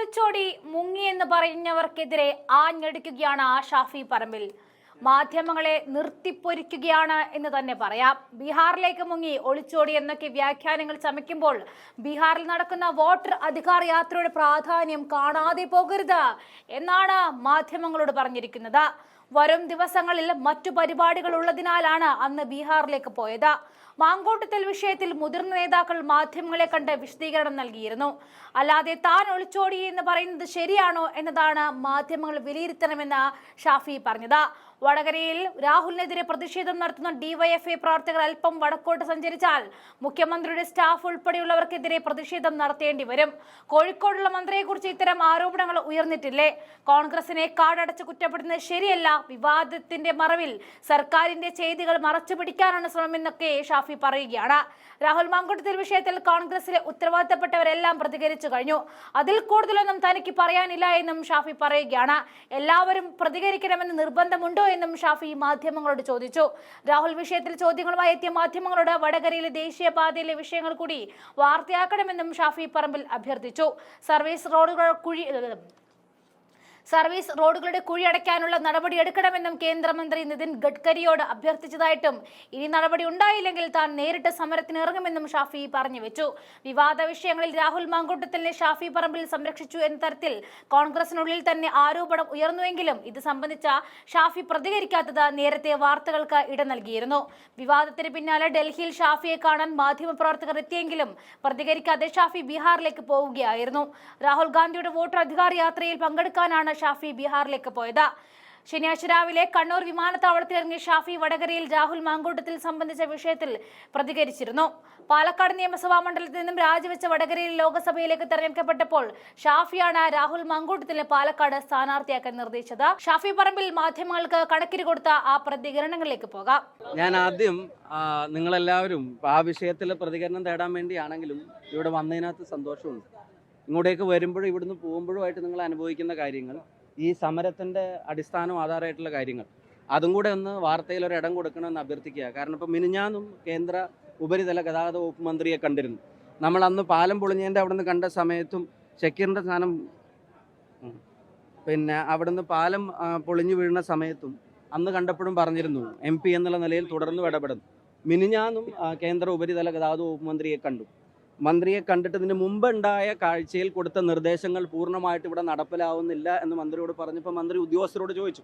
ഒളിച്ചോടി മുങ്ങി എന്ന് പറഞ്ഞവർക്കെതിരെ ആഞ്ഞടിക്കുകയാണ് ആ ഷാഫി പറമ്പിൽ. മാധ്യമങ്ങളെ നിർത്തിപ്പൊരിക്കുകയാണ് എന്ന് തന്നെ പറയാം. ബീഹാറിലേക്ക് മുങ്ങി ഒളിച്ചോടി എന്നൊക്കെ വ്യാഖ്യാനങ്ങൾ ചമയ്ക്കുമ്പോൾ ബീഹാറിൽ നടക്കുന്ന വോട്ടർ അധികാർ യാത്രയുടെ പ്രാധാന്യം കാണാതെ പോകരുത് എന്നാണ് മാധ്യമങ്ങളോട് പറഞ്ഞിരിക്കുന്നത്. വരും ദിവസങ്ങളിൽ മറ്റു പരിപാടികൾ ഉള്ളതിനാലാണ് അന്ന് ബീഹാറിലേക്ക് പോയത്. മാങ്കോട്ടത്തിൽ വിഷയത്തിൽ മുതിർന്ന നേതാക്കൾ മാധ്യമങ്ങളെ കണ്ട് വിശദീകരണം നൽകിയിരുന്നു. അല്ലാതെ താൻ ഒളിച്ചോടി എന്ന് പറയുന്നത് ശരിയാണോ എന്നതാണ് മാധ്യമങ്ങൾ വിലയിരുത്തണമെന്ന് ഷാഫി പറഞ്ഞത്. വടകരയിൽ രാഹുലിനെതിരെ പ്രതിഷേധം നടത്തുന്ന ഡിവൈഎഫ്ഐ പ്രവർത്തകർ അല്പം വടക്കോട്ട് സഞ്ചരിച്ചാൽ മുഖ്യമന്ത്രിയുടെ സ്റ്റാഫ് ഉൾപ്പെടെയുള്ളവർക്കെതിരെ പ്രതിഷേധം നടത്തേണ്ടി വരും. കോഴിക്കോടുള്ള മന്ത്രിയെക്കുറിച്ച് ഇത്തരം ആരോപണങ്ങൾ ഉയർന്നിട്ടില്ലേ? കോൺഗ്രസിനെ കാടടച്ച് കുറ്റപ്പെടുന്നത് ശരിയല്ല. വിവാദത്തിന്റെ മറവിൽ സർക്കാരിന്റെ ചെയ്തികൾ മറച്ചു പിടിക്കാനാണ് ശ്രമമെന്നൊക്കെ പറയുകയാണ്. രാഹുൽ മാങ്കുട്ടത്തിൽ വിഷയത്തിൽ കോൺഗ്രസിലെ ഉത്തരവാദിത്തപ്പെട്ടവരെല്ലാം പ്രതികരിച്ചു കഴിഞ്ഞു. അതിൽ കൂടുതലൊന്നും തനിക്ക് പറയാനില്ല എന്നും ഷാഫി പറയുകയാണ്. എല്ലാവരും പ്രതികരിക്കണമെന്ന് നിർബന്ധമുണ്ടോ എന്നും ഷാഫി മാധ്യമങ്ങളോട് ചോദിച്ചു. രാഹുൽ വിഷയത്തിൽ ചോദ്യങ്ങളുമായി എത്തിയ മാധ്യമങ്ങളോട് വടകരയിലെ ദേശീയപാതയിലെ വിഷയങ്ങൾ കൂടി വാർത്തയാക്കണമെന്നും ഷാഫി പറമ്പിൽ അഭ്യർത്ഥിച്ചു. സർവീസ് റോഡുകൾ കുഴി സർവീസ് റോഡുകളുടെ കുഴിയടയ്ക്കാനുള്ള നടപടി എടുക്കണമെന്നും കേന്ദ്രമന്ത്രി നിതിൻ ഗഡ്കരിയോട് അഭ്യർത്ഥിച്ചതായിട്ടും ഇനി നടപടി ഉണ്ടായില്ലെങ്കിൽ താൻ നേരിട്ട് സമരത്തിന് ഇറങ്ങുമെന്നും ഷാഫി പറഞ്ഞു വെച്ചു. വിവാദ വിഷയങ്ങളിൽ രാഹുൽ മാങ്കൂട്ടത്തിനെ ഷാഫി പറമ്പിൽ സംരക്ഷിച്ചു എന്ന തരത്തിൽ കോൺഗ്രസിനുള്ളിൽ തന്നെ ആരോപണം ഉയർന്നുവെങ്കിലും ഇത് സംബന്ധിച്ച ഷാഫി പ്രതികരിക്കാത്തത് നേരത്തെ വാർത്തകൾക്ക് ഇട നൽകിയിരുന്നു. വിവാദത്തിന് പിന്നാലെ ഡൽഹിയിൽ ഷാഫിയെ കാണാൻ മാധ്യമപ്രവർത്തകർ എത്തിയെങ്കിലും പ്രതികരിക്കാതെ ഷാഫി ബീഹാറിലേക്ക് പോവുകയായിരുന്നു. രാഹുൽ ഗാന്ധിയുടെ വോട്ടർ അധികാര യാത്രയിൽ പങ്കെടുക്കാനാണ് ഷാഫി ബീഹാറിലേക്ക് പോയത്. ശനിയാഴ്ച രാവിലെ കണ്ണൂർ വിമാനത്താവളത്തിൽ ഇറങ്ങിയ ഷാഫി വടകരയിൽ രാഹുൽ മാങ്കൂട്ടത്തിൽ സംബന്ധിച്ച വിഷയത്തിൽ പ്രതികരിച്ചിരുന്നു. പാലക്കാട് നിയമസഭാ മണ്ഡലത്തിൽ നിന്നും രാജിവെച്ച വടകരയിൽ ലോക്സഭയിലേക്ക് തെരഞ്ഞെടുക്കപ്പെട്ടപ്പോൾ ഷാഫിയാണ് രാഹുൽ മാങ്കൂട്ടത്തിനെ പാലക്കാട് സ്ഥാനാർത്ഥിയാക്കാൻ നിർദ്ദേശിച്ചത്. ഷാഫി പറമ്പിൽ മാധ്യമങ്ങൾക്ക് കണക്കിന് കൊടുത്ത ആ പ്രതികരണങ്ങളിലേക്ക് പോകാം. ഞാൻ ആദ്യം നിങ്ങളെല്ലാവരും ആ വിഷയത്തിൽ പ്രതികരണം തേടാൻ വേണ്ടിയാണെങ്കിലും ഇവിടെ വന്നതിനകത്ത് സന്തോഷമുണ്ട്. ഇങ്ങോട്ടേക്ക് വരുമ്പോഴും ഇവിടുന്ന് പോകുമ്പോഴുമായിട്ട് നിങ്ങൾ അനുഭവിക്കുന്ന കാര്യങ്ങൾ ഈ സമരത്തിന്റെ അടിസ്ഥാനം ആധാരമായിട്ടുള്ള കാര്യങ്ങൾ. അതും കൂടെ ഒന്ന് വാർത്തയിൽ ഒരു ഇടം കൊടുക്കണമെന്ന് അഭ്യർത്ഥിക്കുക. കാരണം ഇപ്പോൾ മിനിഞ്ഞാന്നും കേന്ദ്ര ഉപരിതല ഗതാഗത വകുപ്പ് മന്ത്രിയെ കണ്ടിരുന്നു. നമ്മൾ അന്ന് പാലം പൊളിഞ്ഞതിന്റെ അവിടെ നിന്ന് കണ്ട സമയത്തും ഷക്കീറിന്റെ സ്ഥാനം പിന്നെ അവിടുന്ന് പാലം പൊളിഞ്ഞു വീഴുന്ന സമയത്തും അന്ന് കണ്ടപ്പോഴും പറഞ്ഞിരുന്നു എം എന്നുള്ള നിലയിൽ തുടർന്ന് ഇടപെടുന്നു. മിനിഞ്ഞാന്നും കേന്ദ്ര ഉപരിതല ഗതാഗത വകുപ്പ് മന്ത്രിയെ കണ്ടു. മന്ത്രിയെ കണ്ടിട്ടതിന് മുമ്പുണ്ടായ കാഴ്ചയിൽ കൊടുത്ത നിർദ്ദേശങ്ങൾ പൂർണമായിട്ട് ഇവിടെ നടപ്പിലാവുന്നില്ല എന്ന് മന്ത്രിയോട് പറഞ്ഞപ്പോൾ മന്ത്രി ഉദ്യോഗസ്ഥരോട് ചോദിച്ചു.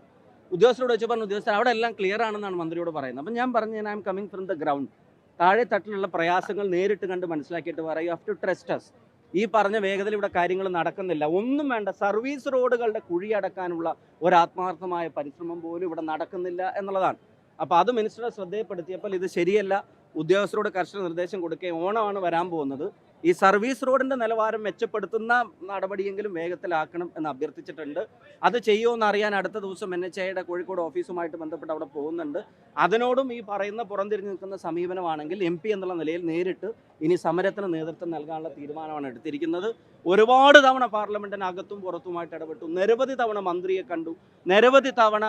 ഉദ്യോഗസ്ഥരോട് ചോദിച്ചു പറഞ്ഞു ഉദ്യോഗസ്ഥർ അവിടെ എല്ലാം ക്ലിയർ ആണെന്നാണ് മന്ത്രിയോട് പറയുന്നത്. അപ്പം ഞാൻ പറഞ്ഞു ഞാൻ I am coming from the ground താഴെ തട്ടിലുള്ള പ്രയാസങ്ങൾ നേരിട്ട് കണ്ട് മനസ്സിലാക്കിയിട്ട് പറയും ഹാവ് ടു ട്രസ്റ്റ് അസ് ഈ പറഞ്ഞ വേഗതയിൽ ഇവിടെ കാര്യങ്ങൾ നടക്കുന്നില്ല. ഒന്നും വേണ്ട സർവീസ് റോഡുകളുടെ കുഴി അടക്കാനുള്ള ഒരു ആത്മാർത്ഥമായ പരിശ്രമം പോലും ഇവിടെ നടക്കുന്നില്ല എന്നുള്ളതാണ്. അപ്പോൾ അത് മിനിസ്റ്ററുടെ ശ്രദ്ധയപ്പെടുത്തിയപ്പോൾ ഇത് ശരിയല്ല. ഉദ്യോഗസ്ഥരോട് കർശന നിർദ്ദേശം കൊടുക്കുകയും ഓണമാണ് വരാൻ പോകുന്നത്. ഈ സർവീസ് റോഡിന്റെ നിലവാരം മെച്ചപ്പെടുത്തുന്ന നടപടിയെങ്കിലും വേഗത്തിലാക്കണം എന്ന് അഭ്യർത്ഥിച്ചിട്ടുണ്ട്. അത് ചെയ്യുമെന്ന് അറിയാൻ അടുത്ത ദിവസം എൻ എച്ച് ഐയുടെ കോഴിക്കോട് ഓഫീസുമായിട്ട് ബന്ധപ്പെട്ട് അവിടെ പോകുന്നുണ്ട്. അതിനോടും ഈ പറയുന്ന പുറംതിരിഞ്ഞു നിൽക്കുന്ന സമീപനമാണെങ്കിൽ എം പി എന്നുള്ള നിലയിൽ നേരിട്ട് ഇനി സമരത്തിന് നേതൃത്വം നൽകാനുള്ള തീരുമാനമാണ് എടുത്തിരിക്കുന്നത്. ഒരുപാട് തവണ പാർലമെന്റിനകത്തും പുറത്തുമായിട്ട് ഇടപെട്ടു. നിരവധി തവണ മന്ത്രിയെ കണ്ടു. നിരവധി തവണ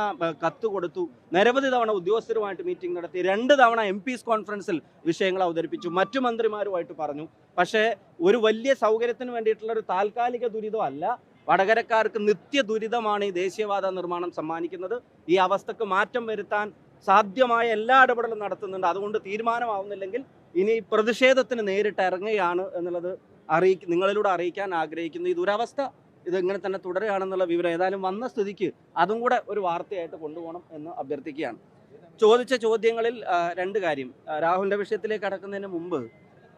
കത്ത് കൊടുത്തു. നിരവധി തവണ ഉദ്യോഗസ്ഥരുമായിട്ട് മീറ്റിംഗ് നടത്തി. രണ്ട് തവണ എം കോൺഫറൻസിൽ വിഷയങ്ങൾ അവതരിപ്പിച്ചു. മറ്റു മന്ത്രിമാരുമായിട്ട് പറഞ്ഞു. പക്ഷേ ഒരു വലിയ സൗകര്യത്തിന് വേണ്ടിയിട്ടുള്ള ഒരു താൽക്കാലിക ദുരിതമല്ല വടകരക്കാർക്ക് നിത്യ ദുരിതമാണ് ഈ ദേശീയവാദ നിർമ്മാണം സമ്മാനിക്കുന്നത്. ഈ അവസ്ഥക്ക് മാറ്റം വരുത്താൻ സാധ്യമായ എല്ലാ ഇടപെടലും നടത്തുന്നുണ്ട്. അതുകൊണ്ട് തീരുമാനമാവുന്നില്ലെങ്കിൽ ഇനി പ്രതിഷേധത്തിന് നേരിട്ട് ഇറങ്ങുകയാണ് എന്നുള്ളത് അറിയിക്ക നിങ്ങളിലൂടെ അറിയിക്കാൻ ആഗ്രഹിക്കുന്നു. ഈ ദുരവസ്ഥ ഇത് ഇങ്ങനെ തന്നെ തുടരുകയാണെന്നുള്ള വിവരം ഏതായാലും വന്ന സ്ഥിതിക്ക് അതും കൂടെ ഒരു വാർത്തയായിട്ട് കൊണ്ടുപോകണം എന്ന് അഭ്യർത്ഥിക്കുകയാണ്. ചോദിച്ച ചോദ്യങ്ങളിൽ രണ്ട് കാര്യം. രാഹുലിന്റെ വിഷയത്തിലേക്ക് കടക്കുന്നതിന് മുമ്പ്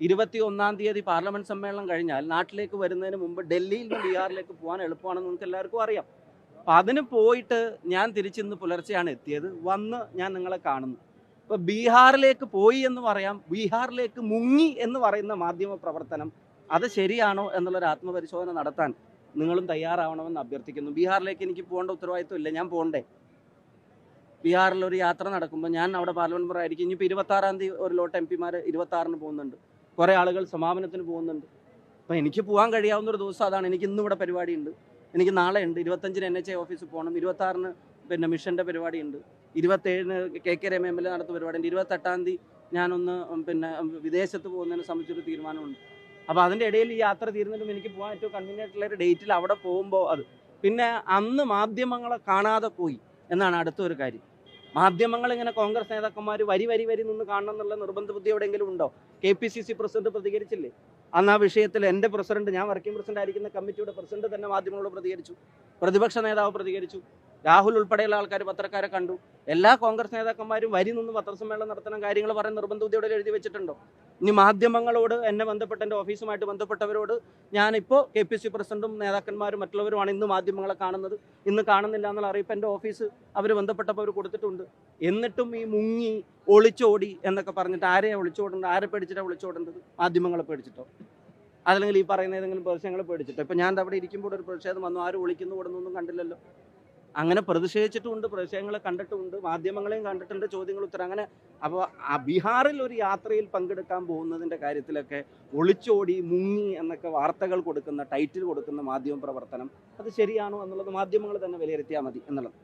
ഇരുപത്തി ഒന്നാം തീയതി പാർലമെന്റ് സമ്മേളനം കഴിഞ്ഞാൽ നാട്ടിലേക്ക് വരുന്നതിന് മുമ്പ് ഡൽഹിയിൽ നിന്ന് ബീഹാറിലേക്ക് പോകാൻ എളുപ്പമാണെന്ന് നമുക്ക് എല്ലാവർക്കും അറിയാം. അപ്പം അതിന് പോയിട്ട് ഞാൻ തിരിച്ചിന്ന് പുലർച്ചെയാണ് എത്തിയത്. വന്ന് ഞാൻ നിങ്ങളെ കാണുന്നു. ഇപ്പം ബീഹാറിലേക്ക് പോയി എന്ന് പറയാം ബീഹാറിലേക്ക് മുങ്ങി എന്ന് പറയുന്ന മാധ്യമ പ്രവർത്തനം അത് ശരിയാണോ എന്നുള്ളൊരു ആത്മപരിശോധന നടത്താൻ നിങ്ങളും തയ്യാറാവണമെന്ന് അഭ്യർത്ഥിക്കുന്നു. ബീഹാറിലേക്ക് എനിക്ക് പോകേണ്ട ഉത്തരവാദിത്വം ഇല്ല ഞാൻ പോകണ്ടേ? ബീഹാറിൽ ഒരു യാത്ര നടക്കുമ്പോൾ ഞാൻ അവിടെ പാർലമെന്റ് ആയിരിക്കും. ഇനിയിപ്പോൾ ഇരുപത്താറാം തീയതി ഒരു ലോട്ട് എം പിമാർ ഇരുപത്താറിന് പോകുന്നുണ്ട്. കുറേ ആളുകൾ സമാപനത്തിന് പോകുന്നുണ്ട്. അപ്പോൾ എനിക്ക് പോകാൻ കഴിയാവുന്ന ഒരു ദിവസം അതാണ്. എനിക്ക് ഇന്നും ഇവിടെ പരിപാടിയുണ്ട്. എനിക്ക് നാളെ ഉണ്ട്. ഇരുപത്തഞ്ചിന് എൻ എച്ച് ഐ ഓഫീസിൽ പോകണം ഇരുപത്താറിന് പിന്നെ മിഷന്റെ പരിപാടിയുണ്ട്. ഇരുപത്തേഴിന് K K Rama M L A നടത്തുന്ന പരിപാടിയുണ്ട്. ഇരുപത്തെട്ടാം തീയതി ഞാനൊന്ന് പിന്നെ വിദേശത്ത് പോകുന്നതിനെ സംബന്ധിച്ചൊരു തീരുമാനമുണ്ട്. അപ്പോൾ അതിന്റെ ഇടയിൽ ഈ യാത്ര തീരുന്നതിനും എനിക്ക് പോകാൻ ഏറ്റവും കൺവീനിയന്റ് ആയിട്ടുള്ള ഒരു ഡേറ്റിൽ അവിടെ പോകുമ്പോൾ അത്. പിന്നെ അന്ന് മാധ്യമങ്ങളെ കാണാതെ പോയി എന്നാണ് അടുത്തൊരു കാര്യം. മാധ്യമങ്ങൾ ഇങ്ങനെ കോൺഗ്രസ് നേതാക്കന്മാർ വരി വരി വരി നിന്ന് കാണണം എന്നുള്ള നിർബന്ധ ബുദ്ധി എവിടെയെങ്കിലും ഉണ്ടോ? K P C C president പ്രതികരിച്ചില്ലേ? അന്ന് ആ വിഷയത്തിൽ എന്റെ പ്രസിഡന്റ് ഞാൻ വർക്കിംഗ് പ്രസിഡന്റ് ആയിരിക്കുന്ന കമ്മിറ്റിയുടെ പ്രസിഡന്റ് തന്നെ മാധ്യമങ്ങളോട് പ്രതികരിച്ചു. പ്രതിപക്ഷ നേതാവ് പ്രതികരിച്ചു. രാഹുൽ ഉൾപ്പെടെയുള്ള ആൾക്കാർ പത്രക്കാരെ കണ്ടു. എല്ലാ കോൺഗ്രസ് നേതാക്കന്മാരും വരി നിന്ന് പത്രസമ്മേളനം നടത്തണം കാര്യങ്ങൾ പറയുന്ന നിർബന്ധ എഴുതി വെച്ചിട്ടുണ്ടോ? ഇനി മാധ്യമങ്ങളോട് എന്നെ ബന്ധപ്പെട്ട എന്റെ ഓഫീസുമായിട്ട് ബന്ധപ്പെട്ടവരോട് ഞാനിപ്പോൾ കെ പി സി പ്രസിഡന്റും നേതാക്കന്മാരും മറ്റുള്ളവരുമാണ് ഇന്ന് മാധ്യമങ്ങളെ കാണുന്നത്. ഇന്ന് കാണുന്നില്ല എന്നുള്ള അറിയിപ്പ് എന്റെ ഓഫീസ് അവർ ബന്ധപ്പെട്ടപ്പോൾ അവർ കൊടുത്തിട്ടുണ്ട്. എന്നിട്ടും ഈ മുങ്ങി ഒളിച്ചോടി എന്നൊക്കെ പറഞ്ഞിട്ട് ആരെയാണ് ഒളിച്ചോടേണ്ടത്? ആരെ പേടിച്ചിട്ടാണ് ഒളിച്ചോടേണ്ടത്? മാധ്യമങ്ങളെ പേടിച്ചിട്ടോ? അതല്ലെങ്കിൽ ഈ പറയുന്ന ഏതെങ്കിലും പ്രതിഷേധങ്ങളെ പേടിച്ചിട്ടോ? ഇപ്പം ഞാൻ അവിടെ ഇരിക്കുമ്പോൾ ഒരു പ്രതിഷേധം വന്നു. ആരും ഒളിക്കുന്നു ഓടുന്നൊന്നും കണ്ടില്ലല്ലോ. അങ്ങനെ പ്രതിഷേധിച്ചിട്ടുമുണ്ട് പ്രതിഷേധങ്ങളെ കണ്ടിട്ടുമുണ്ട് മാധ്യമങ്ങളെയും കണ്ടിട്ടുണ്ട് ചോദ്യങ്ങൾ ഉത്തരം. അങ്ങനെ അപ്പോൾ ആ ബീഹാറിൽ ഒരു യാത്രയിൽ പങ്കെടുക്കാൻ പോകുന്നതിന്റെ കാര്യത്തിലൊക്കെ ഒളിച്ചോടി മുങ്ങി എന്നൊക്കെ വാർത്തകൾ കൊടുക്കുന്ന ടൈറ്റിൽ കൊടുക്കുന്ന മാധ്യമ പ്രവർത്തനം അത് ശരിയാണോ എന്നുള്ളത് മാധ്യമങ്ങൾ തന്നെ വിലയിരുത്തിയാൽ മതി എന്നുള്ളത്.